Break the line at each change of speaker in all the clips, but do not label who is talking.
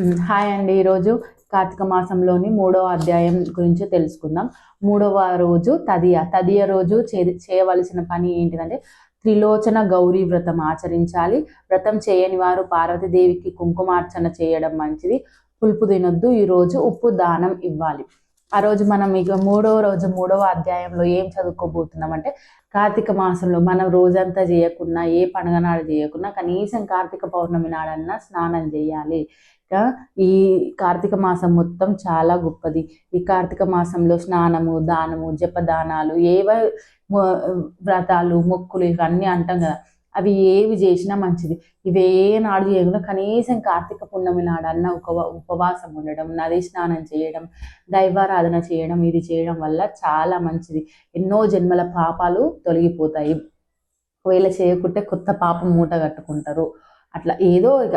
Hi అండి. ఈరోజు కార్తీక మాసంలోని మూడవ అధ్యాయం గురించి తెలుసుకుందాం. మూడవ రోజు తదియ. తదియ రోజు చే- చేయవలసిన పని ఏంటిదంటే త్రిలోచన గౌరీ వ్రతం ఆచరించాలి. వ్రతం చేయని వారు పార్వతీదేవికి కుంకుమార్చన చేయడం మంచిది. పులుపు తినొద్దు. ఈరోజు ఉప్పు దానం ఇవ్వాలి. ఆ రోజు మనం ఇక మూడవ రోజు మూడవ అధ్యాయంలో ఏం చదువుకోబోతున్నాం అంటే కార్తీక మాసంలో మనం రోజంతా చేయకున్నా ఏ పండుగ నాడు చేయకున్నా కనీసం కార్తీక పౌర్ణమి నాడన్నా స్నానం చేయాలి. ఈ కార్తీక మాసం మొత్తం చాలా గొప్పది. ఈ కార్తీక మాసంలో స్నానము దానము జపదానాలు ఏవ వ్రతాలు మొక్కులు ఇవన్నీ అంటాం కదా. అవి ఏవి చేసినా మంచిది. ఇవి ఏ నాడు చేయకుండా కనీసం కార్తీక పున్నమి నాడన్న ఒక ఉపవాసం ఉండడం నది స్నానం చేయడం దైవారాధన చేయడం ఇది చేయడం వల్ల చాలా మంచిది. ఎన్నో జన్మల పాపాలు తొలగిపోతాయి. ఒకవేళ చేయకుంటే కొత్త పాపం మూట కట్టుకుంటారు. అట్లా ఏదో ఇక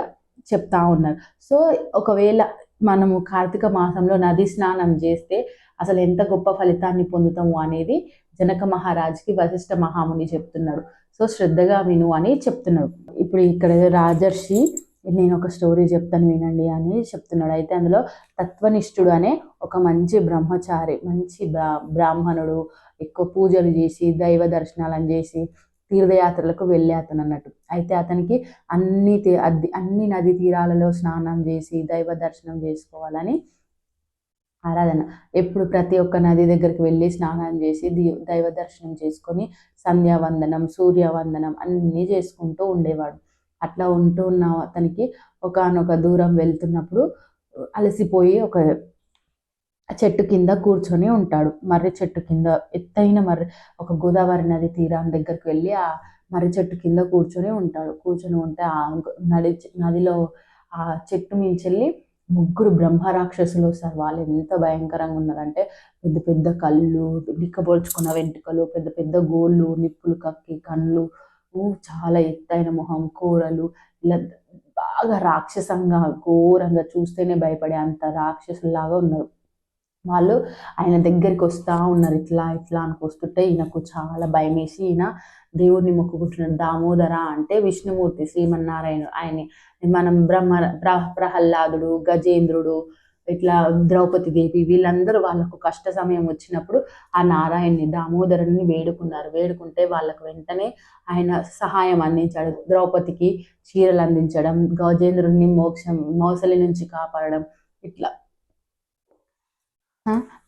చెప్తా ఉన్నారు. సో ఒకవేళ మనము కార్తీక మాసంలో నది స్నానం చేస్తే అసలు ఎంత గొప్ప ఫలితాన్ని పొందుతాము అనేది జనక మహారాజుకి వశిష్ఠ మహాముని చెప్తున్నాడు సో శ్రద్ధగా విను అని చెప్తున్నాడు ఇప్పుడు ఇక్కడ రాజర్షి నేను ఒక స్టోరీ చెప్తాను వినండి అని చెప్తున్నాడు. అయితే అందులో తత్వనిష్ఠుడు అనే ఒక మంచి బ్రహ్మచారి మంచి బ్రా బ్రాహ్మణుడు ఎక్కువ పూజలు చేసి దైవ దర్శనాలను చేసి తీర్థయాత్రలకు వెళ్ళే అతను అన్నట్టు అయితే అతనికి అన్ని తీ- అన్ని నది తీరాలలో స్నానం చేసి దైవ దర్శనం చేసుకోవాలని ఆరాధన. ఎప్పుడు ప్రతి ఒక్క నది దగ్గరికి వెళ్ళి స్నానం చేసి దైవ దర్శనం చేసుకొని సంధ్యావందనం సూర్యవందనం అన్నీ చేసుకుంటూ ఉండేవాడు. అట్లా ఉంటూ ఉన్న అతనికి ఒకానొక దూరం వెళ్తున్నప్పుడు అలసిపోయి ఒక చెట్టు కింద కూర్చొని ఉంటాడు. మర్రి చెట్టు కింద ఎత్తైన మర్రి ఒక గోదావరి నది తీరం దగ్గరికి వెళ్ళి ఆ మర్రి చెట్టు కింద కూర్చొని ఉంటాడు. కూర్చొని ఉంటే ఆ నది నదిలో ఆ చెట్టు మించెళ్ళి ముగ్గురు బ్రహ్మ రాక్షసులు వస్తారు. వాళ్ళు ఎంత భయంకరంగా ఉన్నారంటే పెద్ద పెద్ద కళ్ళు నిక్కబోల్చుకున్న వెంట్రుకలు పెద్ద పెద్ద గోళ్ళు నిప్పులు కక్కి కళ్ళు చాలా ఎత్తైన మొహం కూరలు. ఇలా బాగా రాక్షసంగా ఘోరంగా చూస్తేనే భయపడే అంత రాక్షసులాగా ఉన్నారు వాళ్ళు ఆయన దగ్గరికి వస్తూ ఉన్నారు ఇట్లా ఇట్లా అనుకొస్తుంటే ఈయనకు చాలా భయం వేసి ఈయన దేవుడిని మొక్కుకుంటున్నాడు. దామోదర అంటే విష్ణుమూర్తి శ్రీమన్నారాయణ ఆయన మనం బ్రహ్మ ప్ర- ప్రహ్లాదుడు గజేంద్రుడు ఇట్లా ద్రౌపది దేవి వీళ్ళందరూ వాళ్ళకు కష్ట సమయం వచ్చినప్పుడు ఆ నారాయణ్ణి దామోదరుని వేడుకున్నారు. వేడుకుంటే వాళ్ళకు వెంటనే ఆయన సహాయం అందించాడు. ద్రౌపదికి చీరలు అందించడం గజేంద్రుడిని మోక్షం మోసలి నుంచి కాపాడడం ఇట్లా.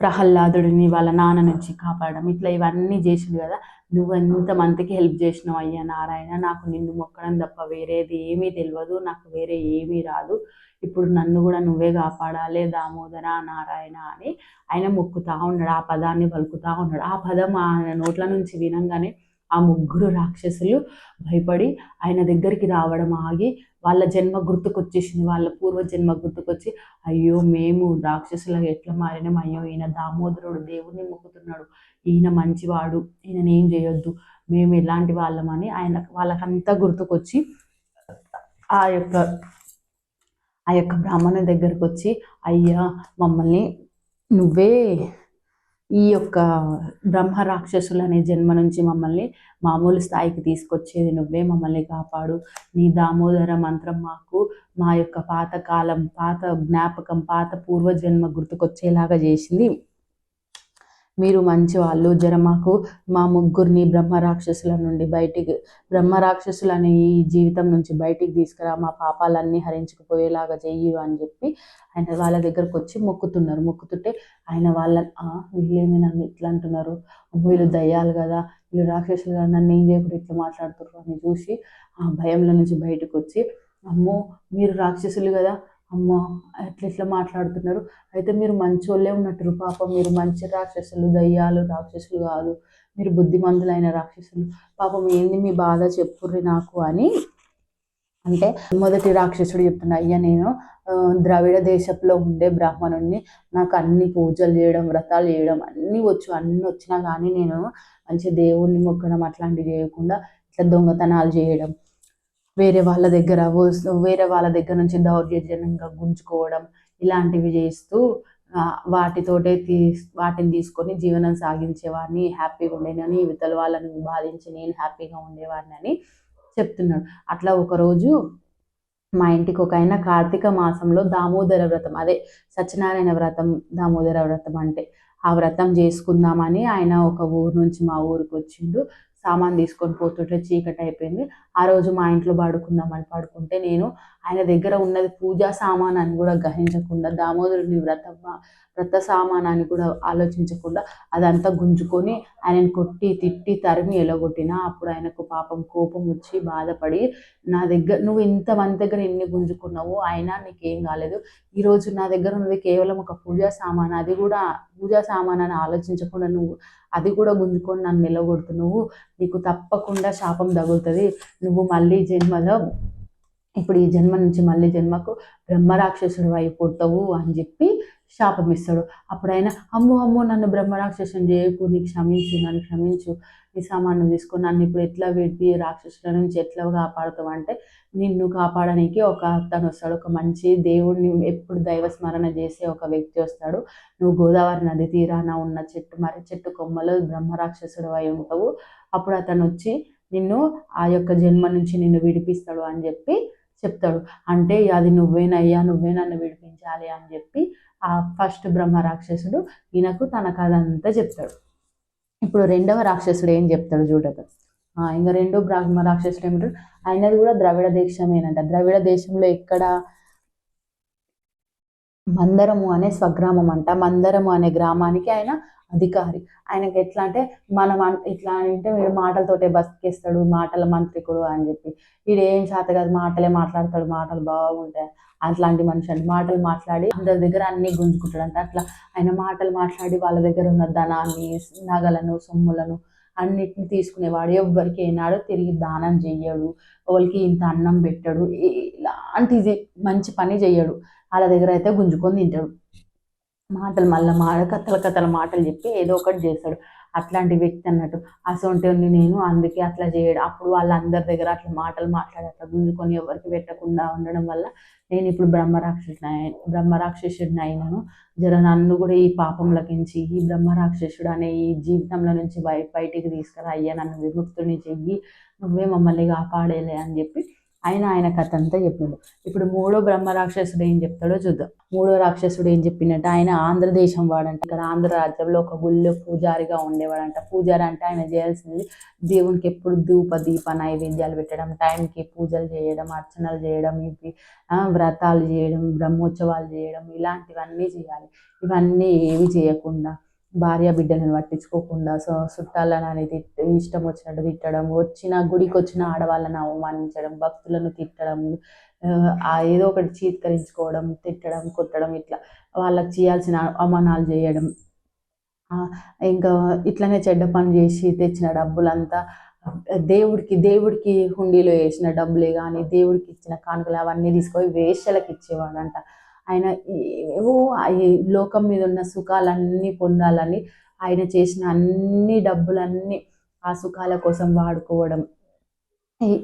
ప్రహ్లాదుడిని వాళ్ళ నాన్న నుంచి కాపాడడం. ఇట్లా ఇవన్నీ చేసిండు కదా. నువ్వు ఎంతమందికి హెల్ప్ చేసినావు అయ్యా నారాయణ? నాకు నిన్ను మొక్కడం తప్ప వేరేది ఏమీ తెలియదు నాకు వేరే ఏమీ రాదు. ఇప్పుడు నన్ను కూడా నువ్వే కాపాడాలి దామోదర నారాయణ అని ఆయన మొక్కుతా ఉన్నాడు. ఆ పదాన్ని పలుకుతా ఉన్నాడు. ఆ పదం ఆయన నోట్ల నుంచి వినంగానే ఆ ముగ్గురు రాక్షసులు భయపడి ఆయన దగ్గరికి రావడం ఆగి వాళ్ళ జన్మ గుర్తుకొచ్చేసింది. వాళ్ళ పూర్వ జన్మ గుర్తుకొచ్చి అయ్యో మేము రాక్షసులుగా ఎట్లా మారినాం? అయ్యో ఈయన దామోదరుడు దేవుణ్ణి మొక్కుతున్నాడు. ఈయన మంచివాడు. ఈయన ఏం చేయొద్దు. మేము ఎలాంటి వాళ్ళమని ఆయన వాళ్ళకంతా గుర్తుకొచ్చి ఆ యొక్క ఆ యొక్క బ్రాహ్మణుని దగ్గరకు వచ్చి అయ్యా మమ్మల్ని నువ్వే ఈ యొక్క బ్రహ్మ రాక్షసులు అనే జన్మ నుంచి మమ్మల్ని మామూలు స్థాయికి తీసుకొచ్చేది నువ్వే మమ్మల్ని కాపాడు. నీ దామోదర మంత్రం మాకు మా యొక్క పాత కాలం పాత జ్ఞాపకం పాత పూర్వజన్మ గుర్తుకొచ్చేలాగా చేసింది. మీరు మంచి వాళ్ళు. జర మాకు మా ముగ్గురిని బ్రహ్మరాక్షసుల నుండి బయటికి బ్రహ్మ రాక్షసులు అనే ఈ జీవితం నుంచి బయటికి తీసుకురా మా పాపాలన్నీ హరించుకుపోయేలాగా చెయ్యి అని చెప్పి ఆయన వాళ్ళ దగ్గరకు వచ్చి మొక్కుతున్నారు. మొక్కుతుంటే ఆయన వాళ్ళ వీళ్ళేమి నన్ను ఇట్లా అంటున్నారు? వీళ్ళు దయ్యాలు కదా వీళ్ళు రాక్షసులు కదా నన్ను ఏం చేయకుండా ఇట్లా మాట్లాడుతున్నారు? అని చూసి ఆ భయంలో నుంచి బయటకు వచ్చి అమ్మో మీరు రాక్షసులు కదా అమ్మ ఎట్లా ఇట్లా మాట్లాడుతున్నారు? అయితే మీరు మంచోళ్ళే ఉన్నట్టు పాపం. మీరు మంచి రాక్షసులు దయ్యాలు రాక్షసులు కాదు. మీరు బుద్ధిమంతులైన రాక్షసులు. పాపం ఏంది మీ బాధ చెప్పుర్రి నాకు అని అంటే మొదటి రాక్షసుడు చెప్తున్నా అయ్యా నేను ద్రవిడ దేశంలో ఉండే బ్రాహ్మణుడిని నాకు అన్ని పూజలు చేయడం వ్రతాలు చేయడం అన్నీ వచ్చు. అన్నీ వచ్చినా కానీ నేను మంచి దేవుణ్ణి మొక్కడం అట్లాంటివి చేయకుండా ఇట్లా దొంగతనాలు చేయడం. వేరే వాళ్ళ దగ్గర వేరే వాళ్ళ దగ్గర నుంచి దౌర్జన్యంగా గుంజుకోవడం ఇలాంటివి చేస్తూ వాటితోటే తీ వాటిని తీసుకొని జీవనం సాగించేవాడిని హ్యాపీగా ఉండేనని ఇవతల వాళ్ళని బాధించి నేను హ్యాపీగా ఉండేవాడిని అని చెప్తున్నాడు. అట్లా ఒకరోజు మా ఇంటికి ఒక ఆయన కార్తీక మాసంలో దామోదర వ్రతం అదే సత్యనారాయణ వ్రతం దామోదర వ్రతం అంటే ఆ వ్రతం చేసుకుందామని ఆయన ఒక ఊరు నుంచి మా ఊరికి వచ్చిండు. సామాన్ తీసుకొని పోతుంటే చీకటి అయిపోయింది. ఆ రోజు మా ఇంట్లో పడుకుందామని పడుకుంటే నేను ఆయన దగ్గర ఉన్నది పూజా సామాన్ అని కూడా గ్రహించకుండా దామోదరుని వ్రత వ్రత సామాన్ అని కూడా ఆలోచించకుండా అదంతా గుంజుకొని ఆయనను కొట్టి తిట్టి తరిమి ఎలగొట్టిన అప్పుడు ఆయనకు పాపం కోపం వచ్చి బాధపడి నా దగ్గర నువ్వు ఇంతమంది దగ్గర ఎన్ని గుంజుకున్నావు? అయినా నీకేం కాలేదు. ఈరోజు నా దగ్గర ఉన్నది కేవలం ఒక పూజా సామాన్. అది కూడా పూజా సామాన్ అని ఆలోచించకుండా నువ్వు అది కూడా గుంజుకొని నన్ను నిలగొడుతు. నువ్వు నీకు తప్పకుండా శాపం తగులుతుంది. నువ్వు మళ్ళీ జన్మలో ఇప్పుడు ఈ జన్మ నుంచి మళ్ళీ జన్మకు బ్రహ్మరాక్షసుడు అయి పుడతావు అని చెప్పి శాపం ఇస్తాడు. అప్పుడైనా అమ్మో అమ్మో నన్ను బ్రహ్మరాక్షసం చేయకు నీకు క్షమించు నన్ను క్షమించు నీ సామాను తీసుకొని నన్ను ఇప్పుడు ఎట్లా పెట్టి రాక్షసుల నుంచి ఎట్లా కాపాడుతావు అంటే నిన్ను కాపాడడానికి ఒక అతను వస్తాడు. ఒక మంచి దేవుడిని ఎప్పుడు దైవ స్మరణ చేసే ఒక వ్యక్తి వస్తాడు. నువ్వు గోదావరి నది తీరాన ఉన్న చెట్టు మరి చెట్టు కొమ్మలు బ్రహ్మరాక్షసుడు అయి ఉంటావు. అప్పుడు అతను వచ్చి నిన్ను ఆ యొక్క జన్మ నుంచి నిన్ను విడిపిస్తాడు అని చెప్పి చెప్తాడు. అంటే అది నువ్వేనయ్యా నువ్వే నన్ను విడిపించాలి అని చెప్పి ఆ ఫస్ట్ బ్రహ్మ రాక్షసుడు ఈయనకు తన కథ అంతా చెప్తాడు. ఇప్పుడు రెండవ రాక్షసుడు ఏం చెప్తాడు చూడదు ఇంకా రెండో బ్రాహ్మ రాక్షసుడు ఏమిటాడు? ఆయనది కూడా ద్రవిడ దేశమేనంట. ద్రవిడ దేశంలో ఎక్కడ మందరము అనే స్వగ్రామం అంట. మందరము అనే గ్రామానికి ఆయన అధికారి. ఆయనకి ఎట్లా అంటే మనం ఇట్లా అంటే వీడు మాటలతోటే బతికేస్తాడు మాటల మంత్రికుడు అని చెప్పి. వీడు ఏం చేత కాదు మాటలే మాట్లాడతాడు మాటలు బాగుంటాయి. అట్లాంటి మనిషి అండి మాటలు మాట్లాడి అందరి దగ్గర అన్ని గుంజుకుంటాడు అంటే అట్లా ఆయన మాటలు మాట్లాడి వాళ్ళ దగ్గర ఉన్న ధనాన్ని నగలను సొమ్ములను అన్నిటిని తీసుకునేవాడు. ఎవ్వరికి ఏనాడో తిరిగి దానం చెయ్యడు. వాళ్ళకి ఇంత అన్నం పెట్టడు. ఇలాంటిది మంచి పని చెయ్యడు. వాళ్ళ దగ్గర అయితే గుంజుకొని తింటాడు. మాటలు మళ్ళీ మా కథల కథల మాటలు చెప్పి ఏదో ఒకటి చేస్తాడు. అట్లాంటి వ్యక్తి అన్నట్టు. అసొంటి నేను అందుకే అట్లా చేయడం. అప్పుడు వాళ్ళందరి దగ్గర అట్లా మాటలు మాట్లాడి అట్లా గుంజుకొని ఎవరికి పెట్టకుండా ఉండడం వల్ల నేను ఇప్పుడు బ్రహ్మరాక్షసుడు బ్రహ్మరాక్షసుడిని అయినాను. జర నన్ను కూడా ఈ పాపంలకించి ఈ బ్రహ్మరాక్షసుడు అనే ఈ జీవితంలో నుంచి బయ బయటికి తీసుకురా అయ్యా నన్ను విముక్తుని చెయ్యి. నువ్వే మమ్మల్ని కాపాడేలే అని చెప్పి ఆయన ఆయన కథ అంతా చెప్పిండు. ఇప్పుడు మూడో బ్రహ్మ రాక్షసుడు ఏం చెప్తాడో చూద్దాం. మూడో రాక్షసుడు ఏం చెప్పినట్టు ఆయన ఆంధ్రదేశం వాడంట. ఇక్కడ ఆంధ్ర రాజ్యంలో ఒక గుళ్ళో పూజారిగా ఉండేవాడంట. పూజారి అంటే ఆయన చేయాల్సింది దేవునికి ఎప్పుడు ధూప దీప నైవేద్యాలు పెట్టడం టైంకి పూజలు చేయడం అర్చనలు చేయడం ఇవి వ్రతాలు చేయడం బ్రహ్మోత్సవాలు చేయడం ఇలాంటివన్నీ చేయాలి. ఇవన్నీ ఏవి చేయకుండా భార్య బిడ్డలను పట్టించుకోకుండా సో చుట్టాలను అనేది ఇష్టం వచ్చినట్టు తిట్టడం వచ్చిన గుడికి వచ్చిన ఆడవాళ్ళని అవమానించడం భక్తులను తిట్టడం ఏదో ఒకటి చీత్కరించుకోవడం తిట్టడం కొట్టడం ఇట్లా వాళ్ళకి చేయాల్సిన అవమానాలు చేయడం. ఇంకా ఇట్లనే చెడ్డ పని చేసి తెచ్చిన డబ్బులంతా దేవుడికి దేవుడికి హుండీలో వేసిన డబ్బులే కానీ దేవుడికి ఇచ్చిన కానుకలు అవన్నీ తీసుకొని వేషలకు ఇచ్చేవాడంట. ఆయన ఏవో లోకం మీద ఉన్న సుఖాలన్నీ పొందాలని ఆయన చేసిన అన్ని డబ్బులన్నీ ఆ సుఖాల కోసం వాడుకోవడం.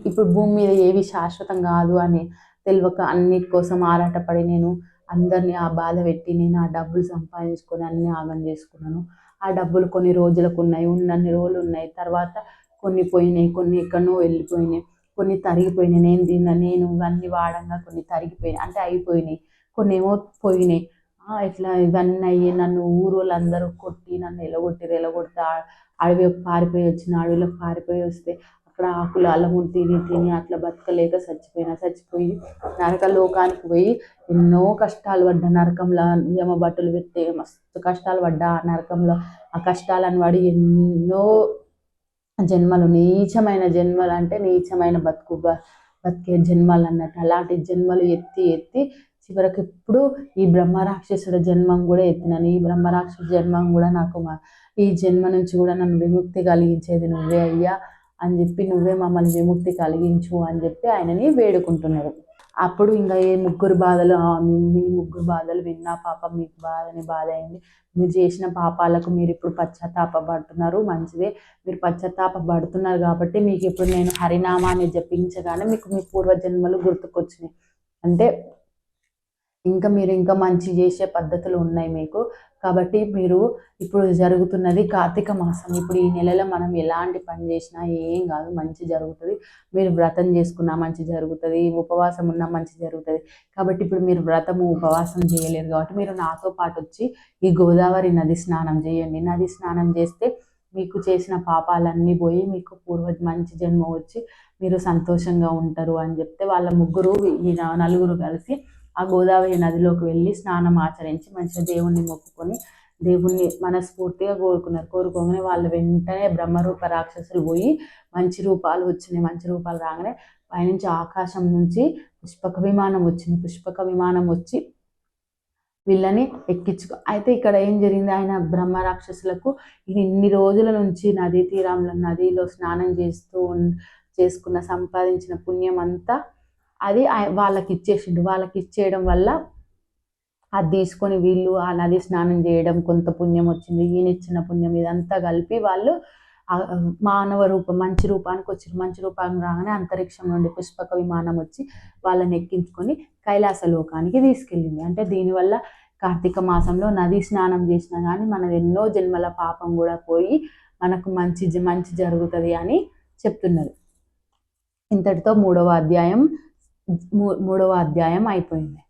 ఇప్పుడు భూమి మీద ఏవి శాశ్వతం కాదు అని తెలియక అన్నిటి కోసం ఆరాటపడి నేను అందరినీ ఆ బాధ పెట్టి నేను ఆ డబ్బులు సంపాదించుకొని అన్ని ఆగం చేసుకున్నాను. ఆ డబ్బులు కొన్ని రోజులకు ఉన్నాయి ఉన్నన్ని రోజులు ఉన్నాయి. తర్వాత కొన్ని పోయినాయి కొన్ని ఎక్కడనో వెళ్ళిపోయినాయి కొన్ని తరిగిపోయినాయి. నేను తిన్న నేను ఇవన్నీ వాడంగా కొన్ని తరిగిపోయినాయి. అంటే అయిపోయినాయి. కొన్ని ఏమో పోయినాయి ఇట్లా ఇవన్నీ అయ్యి నన్ను ఊరు వాళ్ళందరూ కొట్టి నన్ను ఎలగొట్టి ఎలగొడితే అడవి పారిపోయి వచ్చిన అడవిలో పారిపోయి వస్తే అక్కడ ఆకులు అల్లము తిని తిని అట్లా బతకలేక చచ్చిపోయినా. చచ్చిపోయి నరక లోకానికి పోయి ఎన్నో కష్టాలు పడ్డా. నరకంలో యమ బట్టలు పెట్టి మస్తు కష్టాలు పడ్డా. ఆ నరకంలో ఆ కష్టాలను పడి ఎన్నో జన్మలు నీచమైన జన్మలు అంటే నీచమైన బతుకు బతికే జన్మలు అన్నట్టు. అలాంటి జన్మలు ఎత్తి ఎత్తి చివరికి ఎప్పుడు ఈ బ్రహ్మరాక్షసుడ జన్మం కూడా ఎత్తినాను ఈ బ్రహ్మరాక్షస జన్మం కూడా నాకు ఈ జన్మ నుంచి కూడా నన్ను విముక్తి కలిగించేది నువ్వే అయ్యా అని చెప్పి నువ్వే మమ్మల్ని విముక్తి కలిగించు అని చెప్పి ఆయనని వేడుకుంటున్నారు. అప్పుడు ఇంకా ఏ ముగ్గురు బాధలు మీ ముగ్గురు బాధలు విన్నా పాపం మీకు బాధని బాధ అయింది. మీరు చేసిన పాపాలకు మీరు ఇప్పుడు పశ్చాత్తాపడుతున్నారు మంచిదే. మీరు పశ్చాత్తాపడుతున్నారు కాబట్టి మీకు ఇప్పుడు నేను హరినామాన్ని జపించగానే మీకు మీ పూర్వజన్మలు గుర్తుకొచ్చినాయి. అంటే ఇంకా మీరు ఇంకా మంచి చేసే పద్ధతులు ఉన్నాయి మీకు. కాబట్టి మీరు ఇప్పుడు జరుగుతున్నది కార్తీక మాసం. ఇప్పుడు ఈ నెలలో మనం ఎలాంటి పని చేసినా ఏం కాదు మంచి జరుగుతుంది. మీరు వ్రతం చేసుకున్నా మంచి జరుగుతుంది ఉపవాసం ఉన్నా మంచి జరుగుతుంది. కాబట్టి ఇప్పుడు మీరు వ్రతము ఉపవాసం చేయలేరు కాబట్టి మీరు నాతో పాటు వచ్చి ఈ గోదావరి నది స్నానం చేయండి. నది స్నానం చేస్తే మీకు చేసిన పాపాలన్నీ పోయి మీకు పూర్వ మంచి జన్మ వచ్చి మీరు సంతోషంగా ఉంటారు అని చెప్తే వాళ్ళ ముగ్గురు ఈ నలుగురు కలిసి ఆ గోదావరి నదిలోకి వెళ్ళి స్నానం ఆచరించి మంచిగా దేవుణ్ణి మొక్కుకొని దేవుణ్ణి మనస్ఫూర్తిగా కోరుకున్నారు. కోరుకోగానే వాళ్ళు వెంటనే బ్రహ్మరూప రాక్షసులు పోయి మంచి రూపాలు వచ్చినాయి. మంచి రూపాలు రాగానే పైనుంచి ఆకాశం నుంచి పుష్పక విమానం వచ్చింది. పుష్పక విమానం వచ్చి వీళ్ళని ఎక్కించుకో అయితే ఇక్కడ ఏం జరిగింది? ఆయన బ్రహ్మ రాక్షసులకు ఇన్ని రోజుల నుంచి నదీ తీరంలో నదిలో స్నానం చేస్తూ ఉన్- చేసుకున్న సంపాదించిన పుణ్యం అంతా అది వాళ్ళకి ఇచ్చేసిండు వాళ్ళకి ఇచ్చేయడం వల్ల అది తీసుకొని వీళ్ళు ఆ నది స్నానం చేయడం కొంత పుణ్యం వచ్చింది ఈయన ఇచ్చిన పుణ్యం ఇదంతా కలిపి వాళ్ళు మానవ రూపం మంచి రూపానికి వచ్చారు మంచి రూపానికి రాగానే అంతరిక్షం నుండి పుష్పక విమానం వచ్చి వాళ్ళని ఎక్కించుకొని కైలాస లోకానికి తీసుకెళ్ళింది. అంటే దీనివల్ల కార్తీక మాసంలో నది స్నానం చేసినా కానీ మనది ఎన్నో జన్మల పాపం కూడా పోయి మనకు మంచి మంచి జరుగుతుంది అని చెప్తున్నారు ఇంతటితో మూడవ అధ్యాయం మూడవ అధ్యాయం అయిపోయింది.